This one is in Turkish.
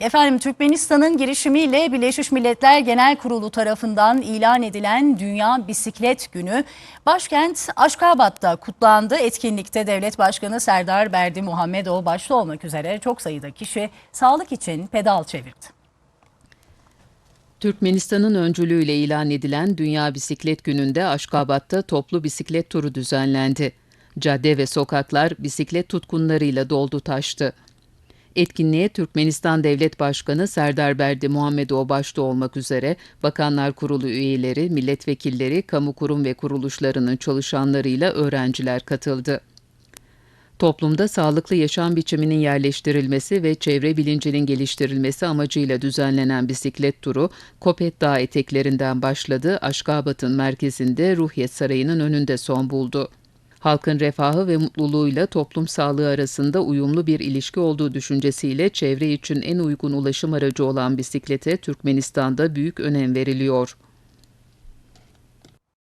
Efendim Türkmenistan'ın girişimiyle Birleşmiş Milletler Genel Kurulu tarafından ilan edilen Dünya Bisiklet Günü başkent Aşkabat'ta kutlandı. Etkinlikte Devlet Başkanı Serdar Berdi Muhammedov başta olmak üzere çok sayıda kişi sağlık için pedal çevirdi. Türkmenistan'ın öncülüğüyle ilan edilen Dünya Bisiklet Günü'nde Aşkabat'ta toplu bisiklet turu düzenlendi. Cadde ve sokaklar bisiklet tutkunlarıyla doldu taştı. Etkinliğe Türkmenistan Devlet Başkanı Serdar Berdi Muhammedov başta olmak üzere Bakanlar Kurulu üyeleri, milletvekilleri, kamu kurum ve kuruluşlarının çalışanlarıyla öğrenciler katıldı. Toplumda sağlıklı yaşam biçiminin yerleştirilmesi ve çevre bilincinin geliştirilmesi amacıyla düzenlenen bisiklet turu, Kopet Dağı eteklerinden başladı, Aşkabat'ın merkezinde Ruhiyet Sarayı'nın önünde son buldu. Halkın refahı ve mutluluğuyla toplum sağlığı arasında uyumlu bir ilişki olduğu düşüncesiyle çevre için en uygun ulaşım aracı olan bisiklete Türkmenistan'da büyük önem veriliyor.